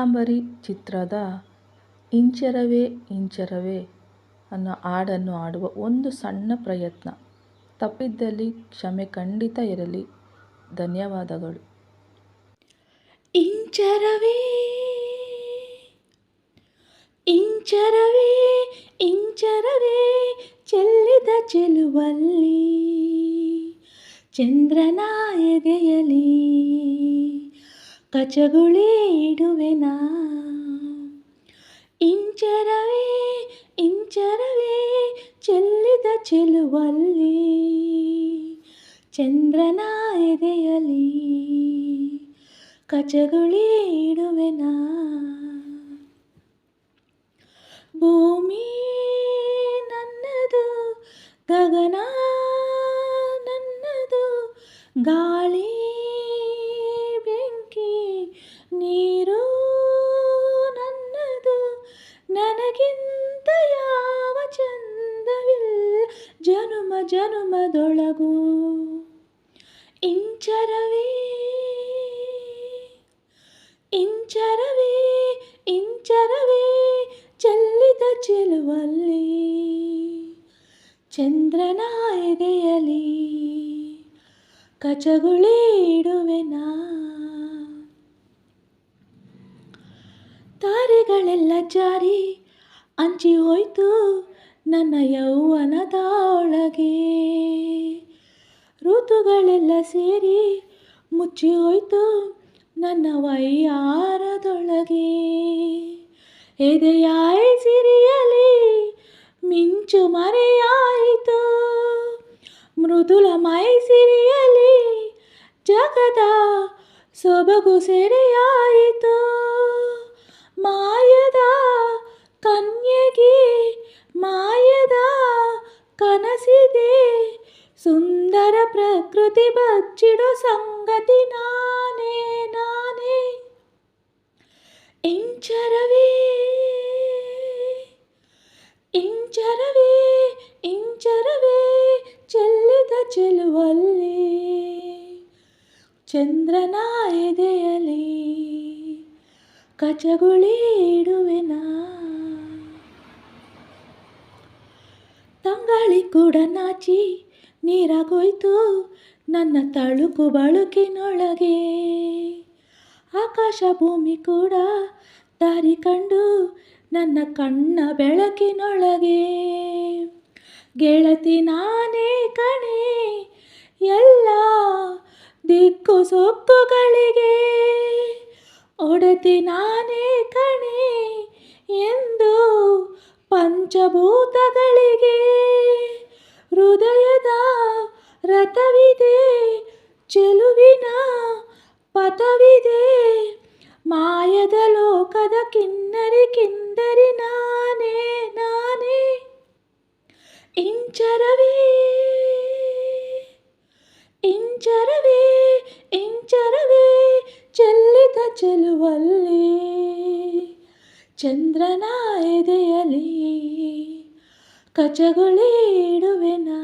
ನೀಲಾಂಬರಿ ಚಿತ್ರದ ಇಂಚರವೇ ಇಂಚರವೇ ಅನ್ನೋ ಹಾಡನ್ನು ಹಾಡುವ ಒಂದು ಸಣ್ಣ ಪ್ರಯತ್ನ. ತಪ್ಪಿದ್ದಲ್ಲಿ ಕ್ಷಮೆ ಖಂಡಿತ ಇರಲಿ. ಧನ್ಯವಾದಗಳು. ಇಂಚರವೇ ಇಂಚರವೇ ಇಂಚರವೇ ಚೆಲ್ಲಿದ ಚೆಲುವಲ್ಲಿ ಚಂದ್ರನ ಎದೆಯಲಿ ಕಚಗುಳಿ ಇಡುವೆನಾ ಇಂಚರವೇ ಇಂಚರವೇ ಚೆಲ್ಲಿದ ಚೆಲುವಲ್ಲಿ. ಚಂದ್ರನ ಎದೆಯಲಿ ಕಚಗುಳಿ ಇಡುವೆನಾ ಭೂಮಿ ನನ್ನದು, ಗಗನ ನನ್ನದು, ಗಾಳಿ ಜನುಮದೊಳಗೂ ಇಂಚರವೇ ಇಂಚರವೇ ಇಂಚರವೇ ಚೆಲ್ಲಿದ ಚೆಲುವಲ್ಲಿ ಚಂದ್ರನ ಎದೆಯಲಿ ಕಚಗುಳಿ ಇಡುವೆನಾ ತಾರೆಗಳೆಲ್ಲ ಜಾರಿ ಅಂಚಿ ಹೋಯ್ತು ನನ್ನ ಯೌವನದ ಒಳಗೆ ಋತುಗಳೆಲ್ಲ ಸೇರಿ ಮುಚ್ಚಿ ಹೋಯ್ತು ನನ್ನ ವೈಯಾರದೊಳಗೆ. ಎದೆಯಾಯ ಸಿರಿಯಲಿ ಮಿಂಚು ಮರೆಯಾಯಿತು. ಮೃದುಲ ಮೈ ಸಿರಿಯಲಿ ಜಗದ ಸೊಬಗು ಸೆರೆಯಾಯಿತು. ಮಾಯದ ಕನ್ಯೆಗೆ, ಮಾಯದ ಪ್ರಕೃತಿ ಬಚ್ಚಿಡೋ ಸಂಗತಿ ನಾನೇ ನಾನೇ ಇಂಚರವೇ ಇಂಚರವೇ ಇಂಚರವೇ ಚೆಲ್ಲಿದ ಚೆಲುವಲ್ಲಿ ಚಂದ್ರನ ಎದೆಯಲಿ ಕಚಗುಳಿ ಇಡುವೆನಾ ತಂಗಾಳಿ ಕೂಡ ನಾಚಿ ನೀರಾಗೋಯ್ತು. ನನ್ನ ತಳುಕು ಬಳುಕಿನೊಳಗೆ ಆಕಾಶ ಭೂಮಿ ಕೂಡ ದಾರಿ ಕಂಡು ನನ್ನ ಕಣ್ಣ ಬೆಳಕಿನೊಳಗೆ. ಗೆಳತಿ ನಾನೇ ಕಣೆ, ಎಲ್ಲ ದಿಕ್ಕು ಸೊಕ್ಕುಗಳಿಗೆ. ಒಡತಿ ನಾನೇ ಕಣೆ ಎಂದು ಪಂಚಭೂತಗಳಿಗೆ. ಹೃದಯದ ರಥವಿದೆ ಚೆಲುವಿನ ಪಥವಿದೆ ಮಾಯದ ಲೋಕದ ಕಿನ್ನರಿ ಕಿಂದರಿ ನಾನೇ ನಾನೇ ಇಂಚರವೇ ಇಂಚರವೇ ಇಂಚರವೇ ಚೆಲ್ಲಿದ ಚೆಲುವಲ್ಲಿ ಚಂದ್ರನ ಎದೆಯಲಿ ಕಚಗುಳಿ ಇಡುವೆನಾ